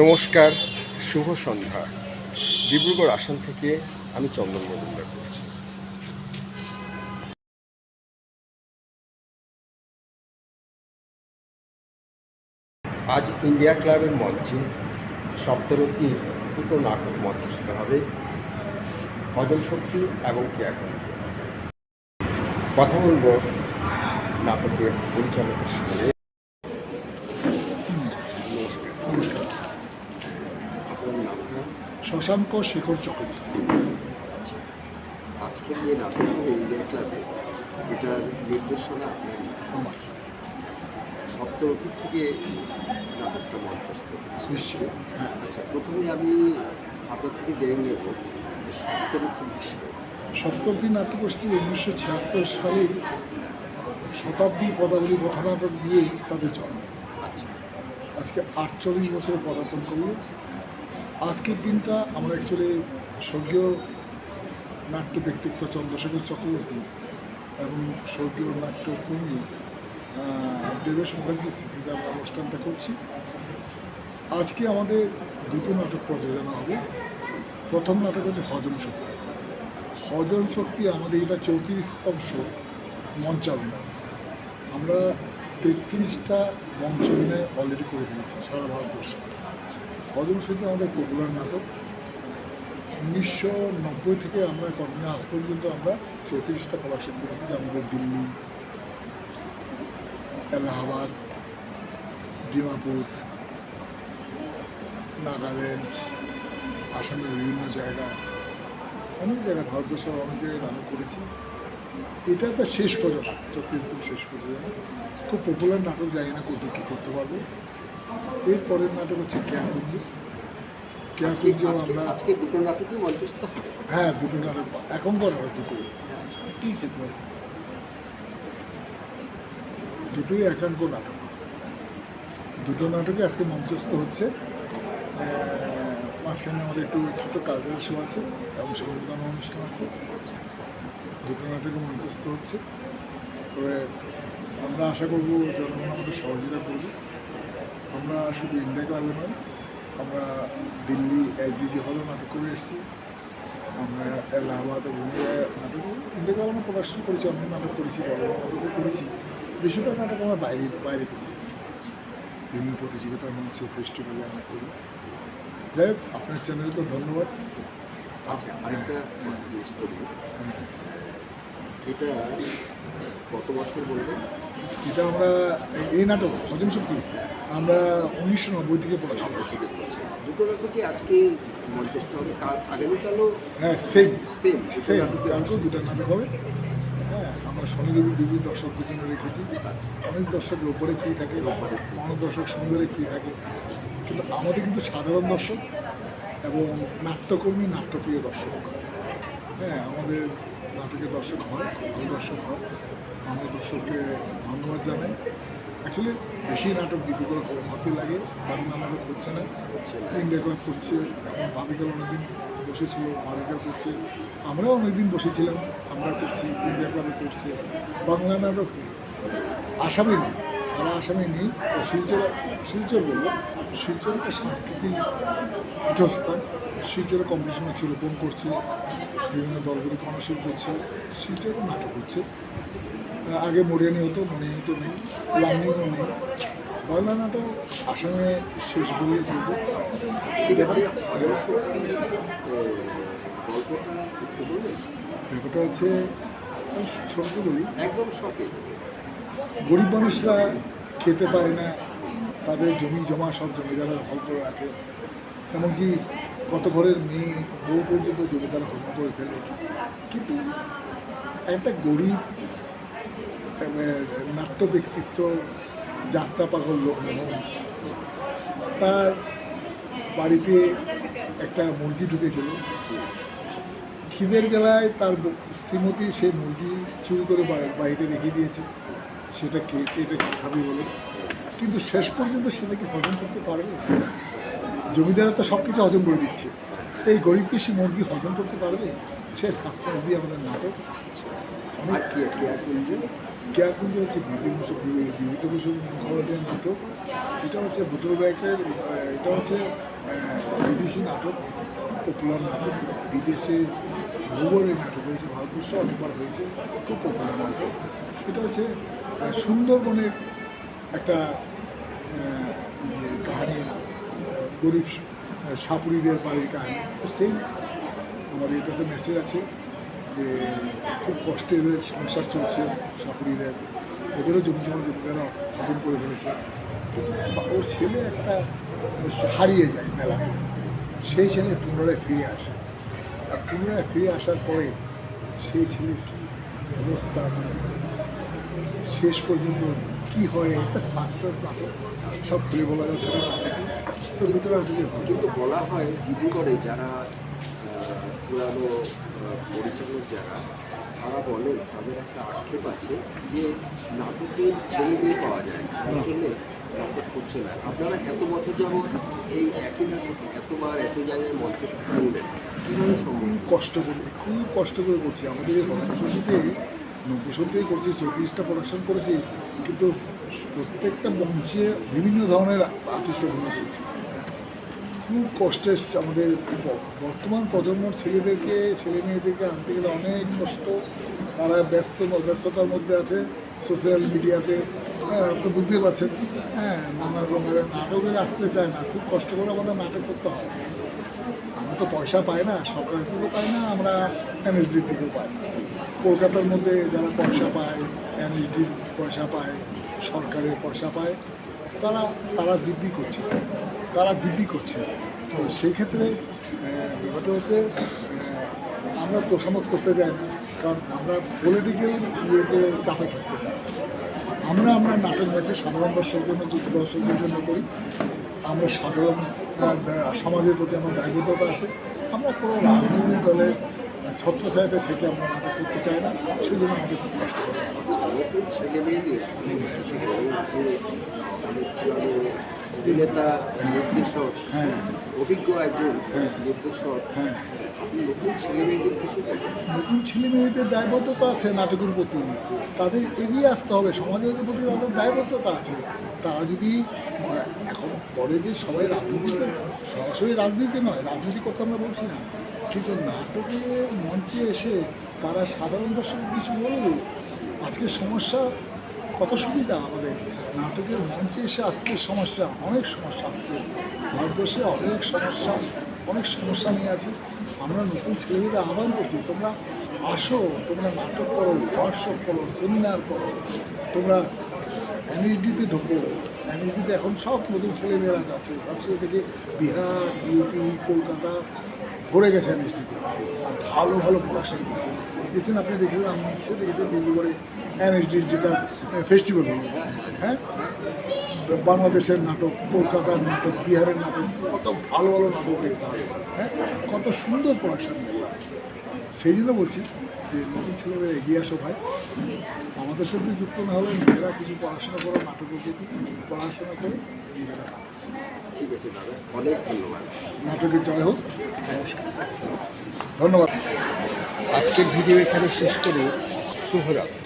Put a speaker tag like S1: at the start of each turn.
S1: নমস্কার, শুভ সন্ধ্যা। ডিব্রুগড় আসাম থেকে আমি চন্দন মজুমদার বলছি। আজ ইন্ডিয়া ক্লাবের মঞ্চে সপ্তরথী দুটো নাটক মঞ্চস্থ হবে হজম শক্তি এবং ক্রিয়াকরণ কথা বলব নাটকের পরিচালকের সঙ্গে নমস্কার আপনার নামটা
S2: শশাঙ্ক শেখর চক্রবর্তী।
S1: আজকের যে নাটক হবে ইন্ডিয়া ক্লাবে এটার নির্দেশনা আপনার
S2: আমার।
S1: থেকে নাটকটা মঞ্চস্থ
S2: নিশ্চয়ই হ্যাঁ।
S1: আচ্ছা প্রথমে আমি আপনার থেকে জেনে নেব
S2: নাট্যগোষ্ঠী উনিশশো ছিয়াত্তর সালে শতাব্দী পদাবলী পথনাটক দিয়েই তাদের জন্ম।
S1: আচ্ছা।
S2: আজকে আটচল্লিশ বছরে পদার্পণ করল। আজকের দিনটা আমরা অ্যাকচুয়ালি স্বর্গীয় নাট্য ব্যক্তিত্ব চন্দ্রশেখর চক্রবর্তী এবং স্বর্গীয় নাট্যকর্মী দেবেশ মুখার্জির স্মৃতিতে আমরা অনুষ্ঠানটা করছি। আজকে আমাদের দুটো নাটক প্রযোজনা হবে। প্রথম নাটক হচ্ছে হজম শক্তি। হজম শক্তি আমাদের এটা চৌত্রিশ অংশ মঞ্চাভিনয় আমরা তেত্রিশটা মঞ্চ অলরেডি করে দিয়েছি সারা ভারতবর্ষে। হজম শক্তি আমাদের পপুলার নাটক। উনিশশো নব্বই থেকে আমরা কর্মী আজ পর্যন্ত আমরা চৌত্রিশটা প্রদর্শন করেছি আমাদের দিল্লি, এলাহাবাদ, ডিমাপুর, নাগাল্যান্ড, আসামের বিভিন্ন জায়গা। অনেক জায়গায় ভারতবর্ষের অনেক জায়গায় নাটক করেছি। এটা একটা শেষ প্রযোজনা ছত্তিশগড় শেষ পর্যন্ত খুব পপুলার নাটক, জানি না কত কী করতে পারব। এর পরের নাটক হচ্ছে কেয়াকুঞ্জ কেয়াকুঞ্জ আমরা
S1: আজকে দুটো নাটকই মঞ্চস্থ
S2: হ্যাঁ দুটো নাটক এখনকার নাটক দুটোই। দুটোই একাঙ্ক নাটক। দুটো নাটকে আজকে মঞ্চস্থ হচ্ছে। মাঝখানে আমাদের একটু ছোটো কালচারাল শো আছে এবং সংবিধান অনুষ্ঠান আছে। দুটো নাটকে মঞ্চস্থ হচ্ছে। তবে আমরা আশা করব জনগণ আমাদের সহযোগিতা করবে। আমরা শুধু ইন্ডিয়া ক্লাবে নয় আমরা দিল্লি এলপিজি হলেও নাটক করে এসেছি। আমরা এলাহাবাদ নাটক ইন্ডিয়া ক্লাবে আমরা প্রদর্শন করেছি অনেক নাটক করেছি বড় নাটকও করেছি। বেশিরভাগ নাটক আমরা বাইরে বাইরে করি। বিভিন্ন প্রতিযোগিতার মঞ্চে ফেস্টিভ্যালে আমরা করি। যাই হোক আপনার চ্যানেলকে ধন্যবাদ।
S1: আচ্ছা আরেকটা জিজ্ঞেস করি। এটা কত বছর বলবেন
S2: এটা আমরা এই- নাটক হজম শক্তি আমরা উনিশশো নব্বই থেকে পড়াশোনা করছি
S1: দুটো নাটকই আজকে মঞ্চস্থ হবে। কাল আগামীকালও?
S2: হ্যাঁ সেম
S1: সেম
S2: সেম কালকেও দুটো নাটক হবে। হ্যাঁ আমরা শনি রবি দুদিন দর্শকদের জন্য রেখেছি। অনেক দর্শক রোববারে ফ্রি থাকে অনেক দর্শক শনিবারে ফ্রি থাকে। কিন্তু আমাদের কিন্তু সাধারণ দর্শক এবং নাট্যকর্মী নাট্যপ্রিয় দর্শক। হ্যাঁ আমাদের নাটকের দর্শক হয় ভালো দর্শক হয় আমরা দর্শককে ধন্যবাদ জানাই। অ্যাকচুয়ালি বেশি নাটক ডিফিকাল্ট হতে লাগে বাংলা নাটক করছে না। ইন্ডিয়া ক্লাব করছে, এখন ভাবিকাল অনেকদিন বসেছিল, ভাবিকাল করছে। আমরাও অনেকদিন বসেছিলাম, আমরা করছি ইন্ডিয়া ক্লাবে করছে। বাংলা নাটক নেই। আসামে নেই, সারা আসামে নেই। শিলচর শিলচর বলব, শিলচর একটা সাংস্কৃতিক পীঠস্থান শিলচরে কম্পিটিশন হচ্ছে রোপণ করছে বিভিন্ন দলগুলি কর্মসূচি করছে শিলচরে নাটক হচ্ছে। আগে মরিয়ানি হতো মরিয়ানি তো নেই লার্নিংও নেই। বাংলা নাটক আসামে শেষ বলেই চলবে
S1: ঠিক আছে
S2: ব্যাপারটা হচ্ছে ছোট বলি।
S1: একদম শখে
S2: গরিব মানুষরা খেতে পায় না তাদের জমি জমা সব জমিদাররা দখল করে রাখে। এমনকি কত ঘরের মেয়ে বউ পর্যন্ত জমিদার হত্যা করে ফেলে, কিন্তু একটা গরিব নাট্য ব্যক্তিত্ব, যাত্রা পাগল লোক তার বাড়িতে একটা মুরগি ঢুকেছিল। খিদের জ্বালায় তার শ্রীমতী সেই মুরগি চুরি করে বাড়িতে রেখে দিয়েছে। সেটা কে কেটে খাবে বলে। কিন্তু শেষ পর্যন্ত সেটাকে হজম করতে পারবে জমিদাররা তো সব কিছু হজম করে দিচ্ছে। এই গরিব কৃষি মুরগি হজম করতে পারবে? সে সাসপেন্স দিয়ে আমাদের নাটক
S1: আর কি আর কি আর
S2: হচ্ছে বিবিধ বসু মুখোপাধ্যায়ের নাটক। এটা হচ্ছে বুটল ব্যাগের এটা হচ্ছে বিদেশি নাটক পপুলার নাটক। বিদেশে ভূগোলের নাটক হয়েছে ভারতবর্ষ অনেকবার হয়েছে খুব পপুলার নাটক। এটা হচ্ছে সুন্দরবনের একটা ইয়ে, কাহিনী। গরিব সাপুরিদের বাড়ির কাহিনী সেই আমাদের এটাতে মেসেজ আছে যে খুব কষ্টে সংসার চলছে সাপুরিদের ওদেরও জমি জমা জমিদারা হজম করে ফেলেছে। ওর ছেলে একটা হারিয়ে যায় মেলাতে। সেই ছেলে পুনরায় ফিরে আসে। আর পুনরায় ফিরে আসার পরে সেই ছেলের কী অবস্থা? শেষ পর্যন্ত কি হয় একটা সাসপেন্স নাটক সব খুলে বলা যাচ্ছে না। তো দুটো হয়।
S3: কিন্তু বলা হয় ডিব্রুগড়ে যারা পুরানো পরিচালক যারা তারা বলেন তাদের একটা আক্ষেপ আছে যে নাটকের ছেলে মেয়ে পাওয়া যায় যার জন্য নাটক করছে না। আপনারা এত বছর যাবৎ এই একই নাটক এতবার এত জায়গায় মঞ্চে করলেন কীভাবে সম্ভব?
S2: কষ্ট করে খুব কষ্ট করে করছি। আমাদের এই প্রডাকশনটিতে নব্বই সত্যিই করছি চৌত্রিশটা প্রোডাকশন করেছি, কিন্তু প্রত্যেকটা মঞ্চে বিভিন্ন ধরনের আর্টিস্ট অভিনয় করেছি। খুব কষ্টে এসছে আমাদের বর্তমান প্রজন্মর ছেলেদেরকে, ছেলে মেয়েদেরকে আনতে গেলে অনেক কষ্ট। তারা ব্যস্ত, ব্যস্ততার মধ্যে আছে। সোশ্যাল মিডিয়াতে হ্যাঁ তো বুঝতেই পারছেন। হ্যাঁ নানা রকমের নাটকে আসতে চায় না, খুব কষ্ট করে আমাদের নাটক করতে হয়। আমরা তো পয়সা পাই না, সরকারের থেকেও পাই না, আমরা এনএসডির থেকেও পাই কলকাতার মধ্যে যারা পয়সা পায়, এনএসডির পয়সা পায়, সরকারের পয়সা পায়, তারা তারা দিব্যি করছে, তারা দিব্যি করছে। তো সেই ক্ষেত্রে ব্যাপারটা হচ্ছে আমরা তোষামত করতে যাই না। কারণ আমরা পলিটিক্যাল ইয়েতে চাপে থাকতে চাই। আমরা আমরা নাটক ম্যাচে সাধারণ দর্শকের জন্য দর্শকদের জন্য করি। আমরা সাধারণ সমাজের প্রতি আমার দায়বদ্ধতা আছে। আমরা কোনো রাজনৈতিক দলের ছত্রছায়াতে থেকে আমরা নাটক করতে চাই না সেই জন্য আমাদের খুব কষ্ট করে
S3: অভিনেতা নির্দেশক
S2: হ্যাঁ।
S3: অভিজ্ঞ একজন। নির্দেশক
S2: হ্যাঁ।
S3: নতুন ছেলে মেয়েদের কিছু
S2: নতুন ছেলে মেয়েদের দায়বদ্ধতা আছে নাটকের প্রতি। তাদের এগিয়ে আসতে হবে সমাজের প্রতি তাদের দায়বদ্ধতা আছে। তারা যদি এখন পরে যে সবাই রাজনীতি সরাসরি রাজনীতি নয় রাজনীতি করতে আমরা বলছি না। কিন্তু নাটকের মঞ্চে এসে তারা সাধারণ দর্শক কিছু বলবে? আজকের সমস্যা কত সুবিধা আমাদের? নাটকের মঞ্চে এসে আজকের সমস্যা, অনেক সমস্যা আজকে। ভারতবর্ষে অনেক সমস্যা অনেক সমস্যা নিয়ে আছে। আমরা নতুন ছেলেমেয়েদের আহ্বান করছি, তোমরা আসো, তোমরা নাটক করো ওয়ার্কশপ করো সেমিনার করো। তোমরা এনএইচডিতে ঢোকো। এনএইচডিতে এখন সব নতুন ছেলেমেয়েরা যাচ্ছে। সব ছেলে থেকে বিহার ইউপি কলকাতা ভরে গেছে এনএইচডিতে আর ভালো ভালো প্রোডাকশন করছে। রিসেন্ট আপনি, দেখেছেন, আমি নিশ্চয়ই দেখেছেন দিল্লিগড়ে এনএইচডির যেটা ফেস্টিভ্যাল হলো হ্যাঁ? বাংলাদেশের নাটক, কলকাতার নাটক, বিহারের নাটক, কত ভালো ভালো নাটক হবে। হ্যাঁ? কত সুন্দর প্রোডাকশন দেখলাম সেই জন্য বলছি যে নতুন ছেলেমেয়েরা এগিয়ে আসো ভাই। আমাদের সাথে যুক্ত না হলে নিজেরা কিছু পড়াশোনা করো, নাটকের প্রতি পড়াশোনা করে, নিজেরা।
S3: ঠিক আছে দাদা। অনেক ধন্যবাদ।
S2: নাটকের জয় হোক। ধন্যবাদ।
S1: আজকের ভিডিও এখানে শেষ করে। শুভরাত্রি।